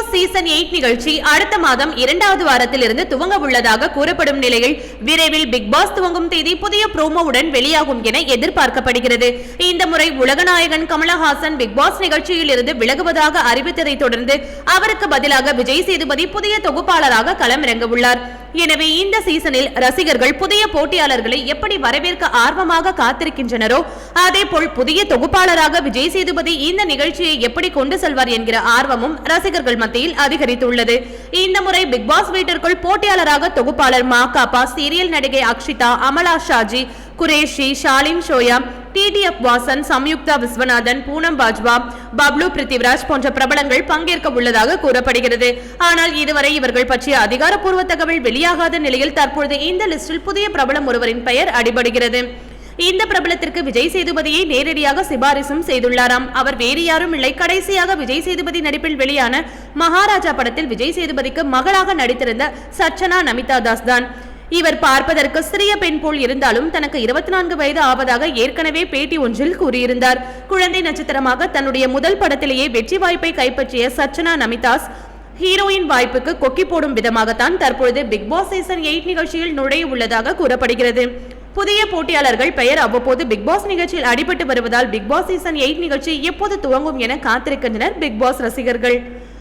Boss season eight நிகழ்ச்சி அடுத்த மாதம் இரண்டாவது வாரத்தில் இருந்து துவங்க உள்ளதாக கூறப்படும் நிலையில் விரைவில் பிக் பாஸ் துவங்கும் தேதி புதிய ப்ரோமோவுடன் வெளியாகும் என எதிர்பார்க்கப்படுகிறது. இந்த முறை உலகநாயகன் கமலஹாசன் பிக் பாஸ் நிகழ்ச்சியில் இருந்து விலகுவதாக அறிவித்ததை தொடர்ந்து அவருக்கு பதிலாக விஜய் சேதுபதி புதிய தொகுப்பாளராக களமிறங்க உள்ளார். எனவே இந்த சீசனில் ரசிகர்கள் புதிய போட்டியாளர்களை எப்படி வரவேற்க ஆர்வமாக காத்திருக்கின்றனரோ அதேபோல் புதிய தொகுப்பாளராக விஜய் சேதுபதி இந்த நிகழ்ச்சியை எப்படி கொண்டு செல்வார் என்கிற ஆர்வமும் ரசிகர்கள் மத்தியில் அதிகரித்துள்ளது. இந்த முறை பிக் பாஸ் வீட்டிற்குள் போட்டியாளராக தொகுப்பாளர் மா காப்பா சீரியல் நடிகை அக்ஷிதா அமலா ஷாஜி குரேஷி ஷாலின் ஷோயா டிடிஎஃப் வாசன் சம்யுக்தா விஸ்வநாதன் பூனம் பாஜ்வா பப்லு பிருத்திவிராஜ் போன்ற பிரபலங்கள் பங்கேற்க உள்ளதாக கூறப்படுகிறது. ஆனால் இதுவரை இவர்கள் பற்றிய அதிகாரப்பூர்வ தகவல் வெளியாகாத நிலையில் தற்பொழுது இந்த லிஸ்டில் புதிய பிரபலம் ஒருவரின் பெயர் அடிபடுகிறது. இந்த பிரபலத்திற்கு விஜய் சேதுபதியை நேரடியாக சிபாரிசும் செய்துள்ளாராம். அவர் வேறு யாரும் இல்லை. கடைசியாக விஜய் சேதுபதி நடிப்பில் வெளியான மகாராஜா படத்தில் விஜய் சேதுபதிக்கு மகளாக நடித்திருந்த சச்சனா நமிதா தாஸ் தான் இவர் பார்ப்பதற்கு சிறிய பெண் போல் இருந்தாலும் தனக்கு இருபத்தி நான்கு வயது ஆவதாக ஏற்கனவே பேட்டி ஒன்றில் கூறியிருந்தார். குழந்தை நட்சத்திரமாக தன்னுடைய முதல் படத்திலேயே வெற்றி வாய்ப்பை கைப்பற்றிய சச்சனா நமிதாஸ் ஹீரோயின் வாய்ப்புக்கு கொக்கி போடும் விதமாகத்தான் தற்பொழுது பிக் பாஸ் சீசன் எயிட் நிகழ்ச்சியில் நுழைய உள்ளதாக கூறப்படுகிறது. புதிய போட்டியாளர்கள் பெயர் அவ்வப்போது பிக் பாஸ் நிகழ்ச்சியில் அடிபட்டு வருவதால் பிக் பாஸ் சீசன் எயிட் நிகழ்ச்சி எப்போது துவங்கும் என காத்திருக்கின்றனர் பிக் பாஸ் ரசிகர்கள்.